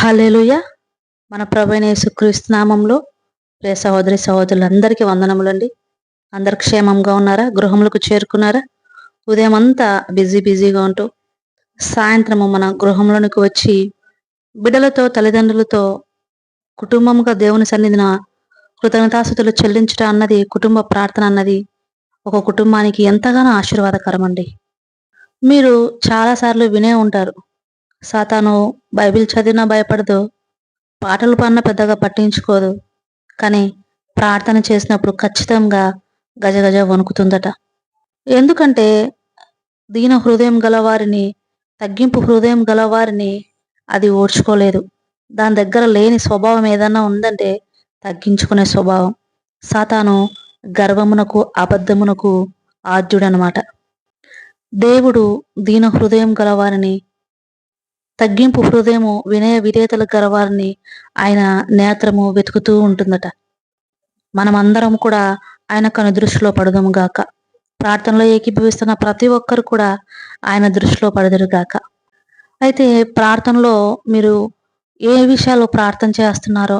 Hallelujah మన ప్రభైన యేసుక్రీస్తు నామంలో ప్రియ సహోదరి సహోదరులందరికీ వందనములండి. అందరు క్షేమంగా ఉన్నారా? గృహములకు చేరుకున్నారా? ఉదయం అంతా బిజీ బిజీగా ఉంటూ సాయంత్రము మన గృహంలోనికి వచ్చి బిడ్డలతో తల్లిదండ్రులతో కుటుంబంగా దేవుని సన్నిధిన కృతజ్ఞతాస్థుతులు చెల్లించడం అన్నది కుటుంబ ప్రార్థన అన్నది ఒక కుటుంబానికి ఎంతగానో ఆశీర్వాదకరం అండి మీరు చాలాసార్లు వినే ఉంటారు. సాతాను బైబిల్ చదివినా భయపడదు పాటలు పాడినా పెద్దగా పట్టించుకోదు కానీ ప్రార్థన చేసినప్పుడు ఖచ్చితంగా గజగజ వణుకుతుందట. ఎందుకంటే దీన హృదయం గలవారిని తగ్గింపు హృదయం గలవారిని అది ఓడ్చుకోలేదు దాని దగ్గర లేని స్వభావం ఏదన్నా ఉందంటే తగ్గించుకునే స్వభావం. సాతాను గర్వమునకు అబద్ధమునకు ఆద్యుడనమాట. దేవుడు దీన హృదయం గలవారిని తగ్గింపు హృదయము వినయ విధేతలు గలవారిని ఆయన నేత్రము వెతుకుతూ ఉంటుందట. మనమందరం కూడా ఆయన కను దృష్టిలో పడదాము గాక. ప్రార్థనలో ఏకీభవిస్తున్న ప్రతి ఒక్కరు కూడా ఆయన దృష్టిలో పడదురు గాక. అయితే ప్రార్థనలో మీరు ఏ విషయాలు ప్రార్థన చేస్తున్నారో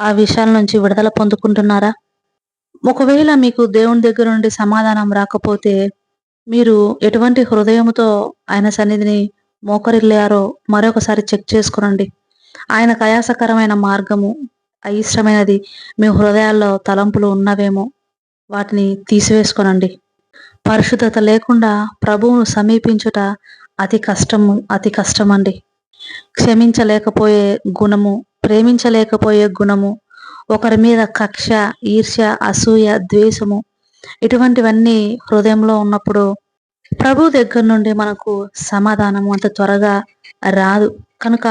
ఆ విషయాల నుంచి విడుదల పొందుకుంటున్నారా? ఒకవేళ మీకు దేవుని దగ్గర నుండి సమాధానం రాకపోతే మీరు ఎటువంటి హృదయముతో ఆయన సన్నిధిని మోకరిల్లారో మరొకసారి చెక్ చేసుకునండి. ఆయన కయాసకరమైన మార్గము అయిష్టమైనది మీ హృదయాల్లో తలంపులు ఉన్నవేమో వాటిని తీసివేసుకొనండి. పరిశుద్ధత లేకుండా ప్రభువును సమీపించుట అతి కష్టము అతి కష్టమండి. క్షమించలేకపోయే గుణము ప్రేమించలేకపోయే గుణము ఒకరి మీద కక్ష ఈర్ష్య అసూయ ద్వేషము ఇటువంటివన్నీ హృదయంలో ఉన్నప్పుడు ప్రభు దగ్గర నుండి మనకు సమాధానం అంత త్వరగా రాదు. కనుక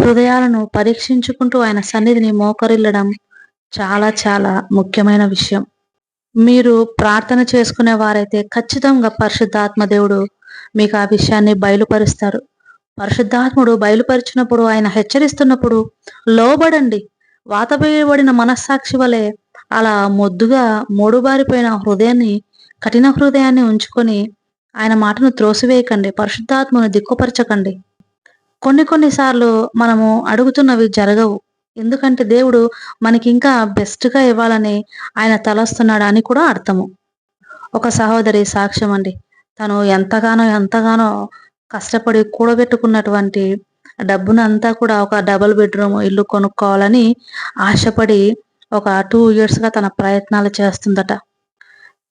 హృదయాలను పరీక్షించుకుంటూ ఆయన సన్నిధిని మోకరిల్లడం చాలా చాలా ముఖ్యమైన విషయం. మీరు ప్రార్థన చేసుకునే వారైతే ఖచ్చితంగా పరిశుద్ధాత్మ దేవుడు మీకు ఆ విషయాన్ని బయలుపరుస్తారు. పరిశుద్ధాత్ముడు బయలుపరిచినప్పుడు ఆయన హెచ్చరిస్తున్నప్పుడు లోబడండి. వాతవేయబడిన మనస్సాక్షి వలె అలా మొద్దుగా మూడుబారిపోయిన హృదయాన్ని కఠిన హృదయాన్ని ఉంచుకొని ఆయన మాటను త్రోసివేయకండి పరిశుద్ధాత్మను దిక్కుపరచకండి. కొన్ని కొన్నిసార్లు మనము అడుగుతున్నవి జరగవు. ఎందుకంటే దేవుడు మనకి ఇంకా బెస్ట్గా ఇవ్వాలని ఆయన తలస్తున్నాడు అని కూడా అర్థము. ఒక సహోదరి సాక్ష్యం అండి. తను ఎంతగానో ఎంతగానో కష్టపడి కూడబెట్టుకున్నటువంటి డబ్బును అంతా కూడా ఒక డబుల్ బెడ్రూమ్ ఇల్లు కొనుక్కోవాలని ఆశపడి ఒక టూ ఇయర్స్గా తన ప్రయత్నాలు చేస్తుందట.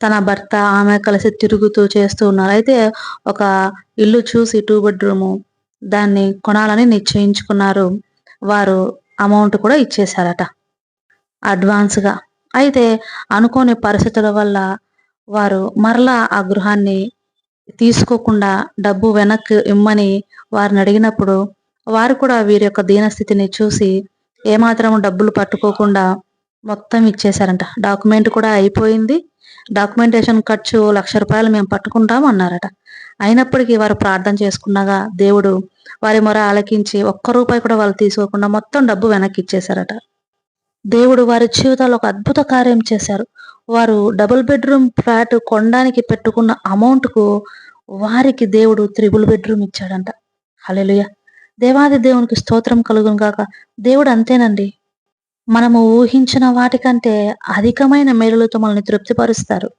తన భర్త ఆమె కలిసి తిరుగుతూ చేస్తూ ఉన్నారు. అయితే ఒక ఇల్లు చూసి టూ బెడ్రూము దాన్ని కొనాలని నిశ్చయించుకున్నారు. వారు అమౌంట్ కూడా ఇచ్చేశారట అడ్వాన్స్గా అయితే అనుకోని పరిస్థితుల వల్ల వారు మరలా ఆ గృహాన్ని తీసుకోకుండా డబ్బు వెనక్కి ఇమ్మని వారిని అడిగినప్పుడు వారు కూడా వీరి యొక్క దీనస్థితిని చూసి ఏమాత్రం డబ్బులు పట్టుకోకుండా మొత్తం ఇచ్చేశారంట. డాక్యుమెంట్ కూడా అయిపోయింది. డాక్యుమెంటేషన్ ఖర్చు లక్ష రూపాయలు మేము పట్టుకుంటాం అన్నారట. అయినప్పటికీ వారు ప్రార్థన చేసుకున్నాగా దేవుడు వారి మొర ఆలకించి ఒక్క రూపాయి కూడా వాళ్ళు తీసుకోకుండా మొత్తం డబ్బు వెనక్కి ఇచ్చేశారట. దేవుడు వారి జీవితాల్లో ఒక అద్భుత కార్యం చేశారు. వారు డబుల్ బెడ్రూమ్ ఫ్లాట్ కొనడానికి పెట్టుకున్న అమౌంట్కు వారికి దేవుడు త్రిబుల్ బెడ్రూమ్ ఇచ్చాడంట. హలెలుయ దేవాది దేవునికి స్తోత్రం కలుగును గాక. దేవుడు అంతేనండి. మనము ఊహించిన వాటికంటే అధికమైన మేలులతో మనల్ని తృప్తిపరుస్తారు.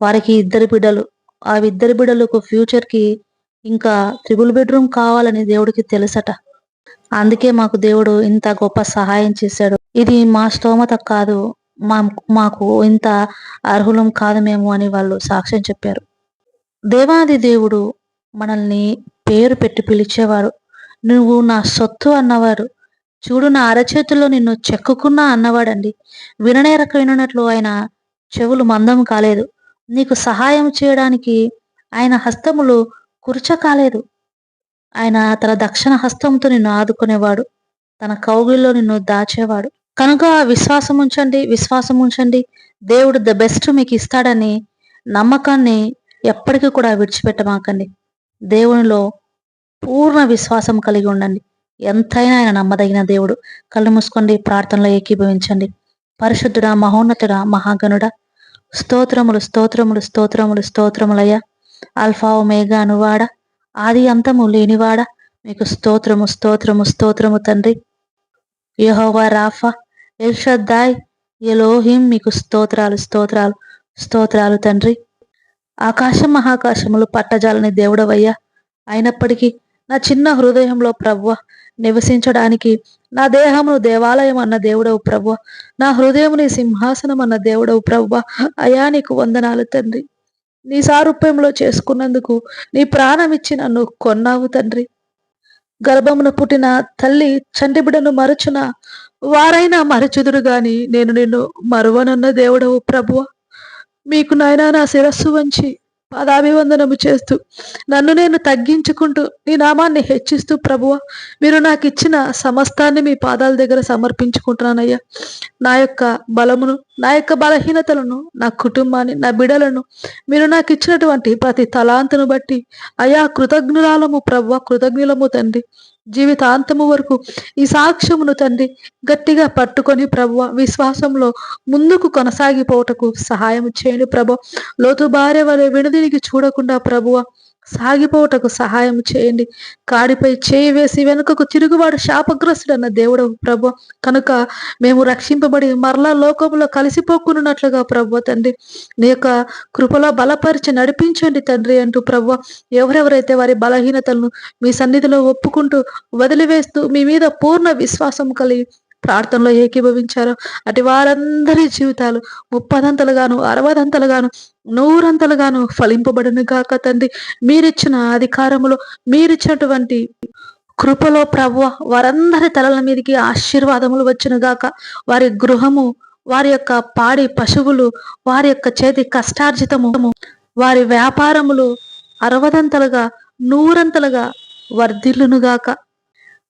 వారికి ఇద్దరు బిడ్డలు ఆ ఇద్దరు బిడ్డలకు ఫ్యూచర్కి ఇంకా త్రిబుల్ బెడ్రూమ్ కావాలని దేవుడికి తెలుసట. అందుకే మాకు దేవుడు ఇంత గొప్ప సహాయం చేశాడు. ఇది మా స్తోమత కాదు మా మాకు ఇంత అర్హులం కాదు మేము అని వాళ్ళు సాక్ష్యం చెప్పారు. దేవాది దేవుడు మనల్ని పేరు పెట్టి పిలిచేవారు. నువ్వు నా సొత్తు అన్నవారు. చూడు నా అరచేతుల్లో నిన్ను చెక్కుకున్నా అన్నవాడండి. విననేరక విననట్లు ఆయన చెవులు మందం కాలేదు. నీకు సహాయం చేయడానికి ఆయన హస్తములు కుర్చ కాలేదు. ఆయన తన దక్షిణ హస్తంతో నిన్ను ఆదుకునేవాడు. తన కౌగిల్లో నిన్ను దాచేవాడు. కనుక విశ్వాసం ఉంచండి విశ్వాసం ఉంచండి దేవుడు ద బెస్ట్ మీకు ఇస్తాడని నమ్మకాన్ని ఎప్పటికీ కూడా విడిచిపెట్టమాకండి. దేవునిలో పూర్ణ విశ్వాసం కలిగి ఉండండి. ఎంతైనా ఆయన నమ్మదగిన దేవుడు. కళ్ళు మూసుకోండి ప్రార్థనలో ఏకీభవించండి. పరిశుద్ధుడా మహోన్నతుడా మహాగణుడా స్తోత్రములు స్తోత్రములు స్తోత్రములు స్తోత్రములయ్యా. అల్ఫా మేఘానువాడ ఆది అంతము లేనివాడ మీకు స్తోత్రము స్తోత్రము స్తోత్రము తండ్రి. యహోవా రాఫా ఎల్షద్దాయ్ ఎలోహిం మీకు స్తోత్రాలు స్తోత్రాలు స్తోత్రాలు తండ్రి. ఆకాశం మహాకాశములు పట్టజాలని దేవుడవయ్యా. అయినప్పటికీ నా చిన్న హృదయంలో ప్రవ్వ నివసించడానికి. నా దేహమును దేవాలయం అన్న దేవుడవు ప్రభువ నా హృదయముని సింహాసనం అన్న దేవుడవు ప్రభువ అయా నీకు వందనాలు తండ్రి. నీ సారూప్యంలో చేసుకున్నందుకు నీ ప్రాణం ఇచ్చి నన్ను కొన్నావు తండ్రి. గర్భమున పుట్టిన తల్లి చంటి బిడ్డను మరచున? వారైనా మరచుదురు గాని నేను నిన్ను మరువనన్న దేవుడవు ప్రభువ మీకు నాయన నా శిరస్సు వంచి పాదాభివందనము చేస్తూ నన్ను నేను తగ్గించుకుంటూ నీ నామాన్ని హెచ్చిస్తూ ప్రభువ మీరు నాకు ఇచ్చిన సమస్తాన్ని మీ పాదాల దగ్గర సమర్పించుకుంటున్నానయ్యా. నా యొక్క బలమును నా యొక్క బలహీనతలను నా కుటుంబాన్ని నా బిడలను మీరు నాకు ఇచ్చినటువంటి ప్రతి తలాంతను బట్టి అయా కృతజ్ఞురాలము ప్రభువ కృతజ్ఞులము తండ్రి. జీవితాంతము వరకు ఈ సాక్ష్యమును తండ్రి గట్టిగా పట్టుకొని ప్రభువ విశ్వాసంలో ముందుకు కొనసాగిపోవటకు సహాయం చేయండి ప్రభు. లోతు భార్య వలె వినదినికి చూడకుండా ప్రభువ సాగిపోవటకు సహాయం చేయండి. కాడిపై చేయి వేసి వెనుకకు తిరుగువాడు శాపగ్రస్తుడు అన్న దేవుడు ప్రభు. కనుక మేము రక్షింపబడి మరలా లోకంలో కలిసిపోకున్నట్లుగా ప్రభు తండ్రి. నీ యొక్క కృపలో బలపరిచి నడిపించండి తండ్రి అంటూ ప్రభు. ఎవరెవరైతే వారి బలహీనతలను మీ సన్నిధిలో ఒప్పుకుంటూ వదిలివేస్తూ మీ మీద పూర్ణ విశ్వాసం కలిగి ప్రార్థనలో ఏకీభవించారో అటు వారందరి జీవితాలు ముప్పదంతలుగాను అరవదంతలుగాను నూరంతలుగాను ఫలింపబడును గాక తండ్రి. మీరిచ్చిన అధికారములో మీరిచ్చినటువంటి కృపలో ప్రభు వారందరి తలల మీదకి ఆశీర్వాదములు వచ్చును గాక. వారి గృహము వారి యొక్క పాడి పశువులు వారి యొక్క చేతి కష్టార్జితము వారి వ్యాపారములు అరవదంతలుగా నూరంతలుగా వర్ధిల్లునుగాక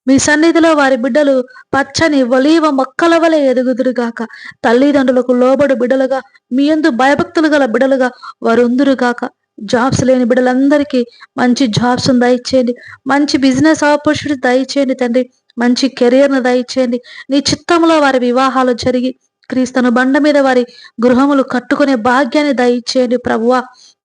మీ సన్నిధిలో వారి బిడ్డలు పచ్చని ఒలీవ మొక్కల వలె ఎదుగుదురుగాక తల్లిదండ్రులకు లోబడు బిడ్డలుగా మీ ఎందు భయభక్తులు గల బిడ్డలుగా వారు ఉందురుగాక జాబ్స్ లేని బిడ్డలందరికీ మంచి జాబ్స్ దయచేయండి. మంచి బిజినెస్ ఆపర్చునిటీ దయచేయండి తండ్రి. మంచి కెరియర్ను దయచేయండి. నీ చిత్తంలో వారి వివాహాలు జరిగి క్రీస్తును బండ మీద వారి గృహములు కట్టుకునే భాగ్యాన్ని దయచేయండి ప్రభువా.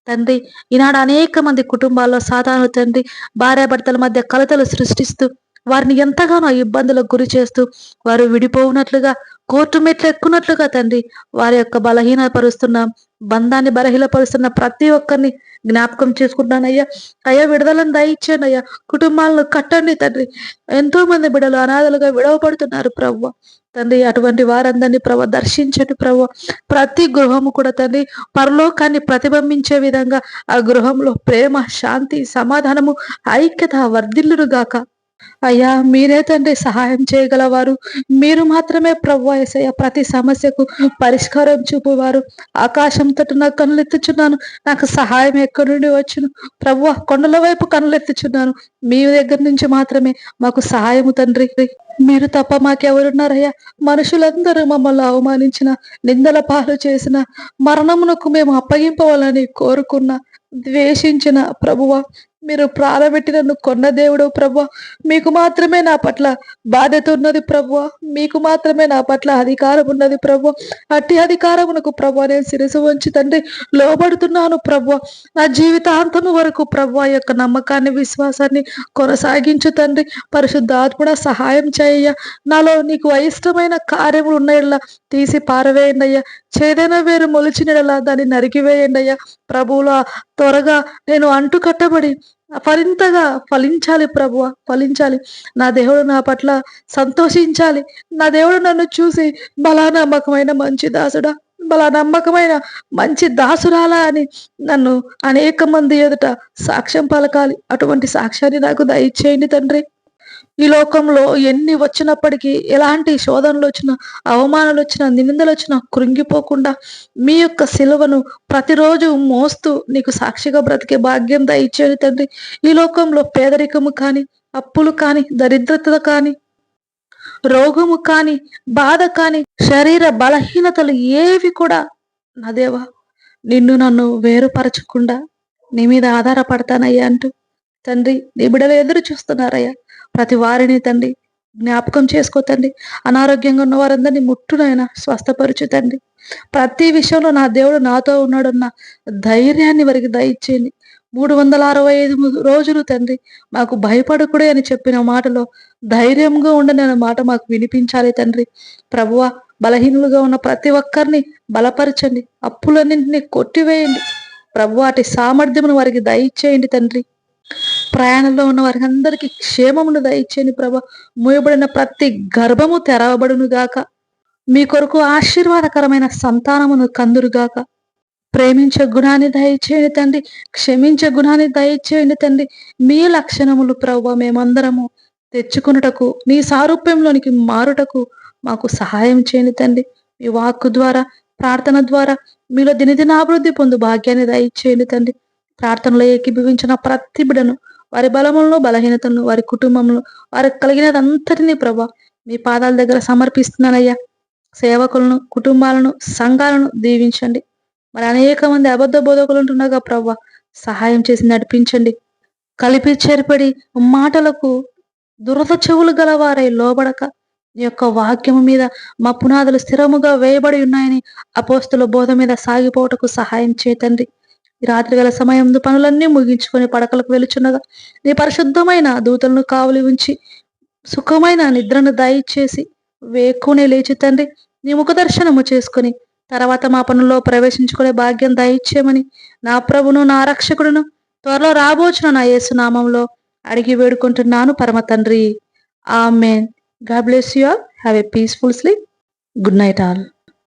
తండ్రి ఈనాడు అనేక మంది కుటుంబాల్లో సాధారణ తండ్రి భార్యాభర్తల మధ్య కలతలు సృష్టిస్తూ వారిని ఎంతగానో ఇబ్బందులకు గురి చేస్తూ వారు విడిపోవునట్లుగా కోర్టు మెట్లు ఎక్కున్నట్లుగా తండ్రి వారి యొక్క బలహీనపరుస్తున్న బంధాన్ని బలహీనపరుస్తున్న ప్రతి ఒక్కరిని జ్ఞాపకం చేసుకుంటానయ్యా. అయ్యా విడుదలను దయచేయండి అయ్యా. కుటుంబాలను కట్టండి తండ్రి. ఎంతో మంది బిడలు అనాథలుగా విడవబడుతున్నారు ప్రవ్వ. తండ్రి అటువంటి వారందరినీ ప్రభు దర్శించండి ప్రభు ప్రతి గృహము కూడా తండ్రి పరలోకాన్ని ప్రతిబింబించే విధంగా ఆ గృహంలో ప్రేమ శాంతి సమాధానము ఐక్యత వర్ధిల్లును గాక అయ్యా మీరే తండ్రి సహాయం చేయగలవారు. మీరు మాత్రమే ప్రభు ఏసయ్య ప్రతి సమస్యకు పరిష్కారం చూపువారు. ఆకాశం తట్టు నాకు కనులెత్తుచున్నాను. నాకు సహాయం ఎక్కడి నుండి వచ్చును? ప్రభు కొండల వైపు కనులెత్తుచున్నాను. మీ దగ్గర నుంచి మాత్రమే మాకు సహాయము తండ్రి. మీరు తప్ప మాకెవరున్నారయ్యా? మనుషులందరూ మమ్మల్ని అవమానించిన నిందల పాలు చేసిన మరణమునకు మేము అప్పగింపవాలని కోరుకున్న ద్వేషించిన ప్రభువ మీరు ప్రాణబెట్టి నన్ను కొన్న దేవుడు ప్రభు మీకు మాత్రమే నా పట్ల బాధ్యత ఉన్నది ప్రభు మీకు మాత్రమే నా పట్ల అధికారం ఉన్నది ప్రభు అట్టి అధికారమునకు ప్రభు నేను శిరసు వంచి తండ్రి లోబడుతున్నాను ప్రభు నా జీవితాంతము వరకు ప్రభు యొక్క నమ్మకాన్ని విశ్వాసాన్ని కొనసాగించు తండ్రి. పరిశుద్ధాత్ముడ సహాయం చేయ. నాలో నీకు అయిష్టమైన కార్యములు ఉన్నాయల్లా. తీసి పారవేయండి అయ్యా. చేదైన వేరు మొలిచినలా దాన్ని నరికివేయండి అయ్యా. ప్రభువులో త్వరగా నేను అంటు కట్టబడి ఫలింతగా ఫలించాలి ప్రభువ ఫలించాలి. నా దేవుడు నా పట్ల సంతోషించాలి. నా దేవుడు నన్ను చూసి బలా నమ్మకమైన మంచి దాసుడా బలా నమ్మకమైన మంచి దాసురాలా అని నన్ను అనేక మంది ఎదుట సాక్ష్యం పలకాలి. అటువంటి సాక్ష్యాన్ని నాకు దయచేయండి తండ్రి. ఈ లోకంలో ఎన్ని వచ్చినప్పటికీ ఎలాంటి శోధనలు వచ్చినా అవమానాలు వచ్చినా నిందలు వచ్చినా కృంగిపోకుండా మీ యొక్క సిలువను ప్రతిరోజు మోస్తూ నీకు సాక్షిగా బ్రతికే భాగ్యం దయచేది తండ్రి. ఈ లోకంలో పేదరికము కానీ అప్పులు కానీ దరిద్రత కానీ రోగము కానీ బాధ కానీ శరీర బలహీనతలు ఏవి కూడా నా దేవా నిన్ను నన్ను వేరుపరచకుండా నీ మీద ఆధారపడతానయ్యా అంటూ తండ్రి నీ బిడలు ఎదురు చూస్తున్నారయ్యా. ప్రతి వారిని తండ్రి జ్ఞాపకం చేసుకో తండ్రి. అనారోగ్యంగా ఉన్న వారందరినీ ముట్టునైనా స్వస్థపరచు తండ్రి. ప్రతి విషయంలో నా దేవుడు నాతో ఉన్నాడన్న ధైర్యాన్ని వారికి దయచేయండి. మూడు వందల అరవై ఐదు రోజులు తండ్రి మాకు భయపడకుడే అని చెప్పిన మాటలో ధైర్యంగా ఉండని మాట మాకు వినిపించాలి తండ్రి. ప్రభువ బలహీనులుగా ఉన్న ప్రతి ఒక్కరిని బలపరచండి. అప్పులన్నింటినీ కొట్టివేయండి. ప్రభు వాటి సామర్థ్యమును వారికి దయచేయండి తండ్రి. ప్రయాణంలో ఉన్న వారికి అందరికీ క్షేమమును దయచేయండి ప్రభ. మూయబడిన ప్రతి గర్భము తెరవబడును గాక మీ కొరకు ఆశీర్వాదకరమైన సంతానమును కందురుగాక. ప్రేమించే గుణాన్ని దయచేయండి తండ్రి. క్షమించే గుణాన్ని దయచేయండి తండ్రి. మీ లక్షణములు ప్రభు మేమందరము తెచ్చుకున్నటకు నీ సారూప్యంలోనికి మారుటకు మాకు సహాయం చేయండి తండ్రి. మీ వాక్కు ద్వారా ప్రార్థన ద్వారా మీలో దినదినాభివృద్ధి పొందు భాగ్యాన్ని దయచేయండి తండ్రి. ప్రార్థనలో ఏకీభవించిన ప్రతి బిడను వారి బలములను బలహీనతలను వారి కుటుంబంలో వారికి కలిగినదంతటినీ ప్రభా మీ పాదాల దగ్గర సమర్పిస్తున్నానయ్యా. సేవకులను కుటుంబాలను సంఘాలను దీవించండి. మరి అనేక మంది అబద్ధ బోధకులు ఉంటుండగా ప్రభా సహాయం చేసి నడిపించండి. కలిపి చేర్పడి మాటలకు దురద చెవులు గలవారై లోబడక నీ యొక్క వాక్యము మీద మా పునాదులు స్థిరముగా వేయబడి ఉన్నాయని అపోస్తుల బోధ మీద సాగిపోవటకు సహాయం చేతండి. రాత్రి గల సమయం పనులన్నీ ముగించుకొని పడకలకు వెలుచున్నగా నీ పరిశుద్ధమైన దూతలను కావలి ఉంచి సుఖమైన నిద్రను దయచేసి వేకునే లేచి తండ్రి నీ ముఖ దర్శనము చేసుకొని తర్వాత మా పనుల్లో ప్రవేశించుకునే భాగ్యం దయచేయమని నా ప్రభును నా రక్షకుడును త్వరలో రాబోచున నా యేసునామంలో అడిగి వేడుకుంటున్నాను పరమ తండ్రి. Amen. God bless you all. Have a peaceful sleep. Good night all.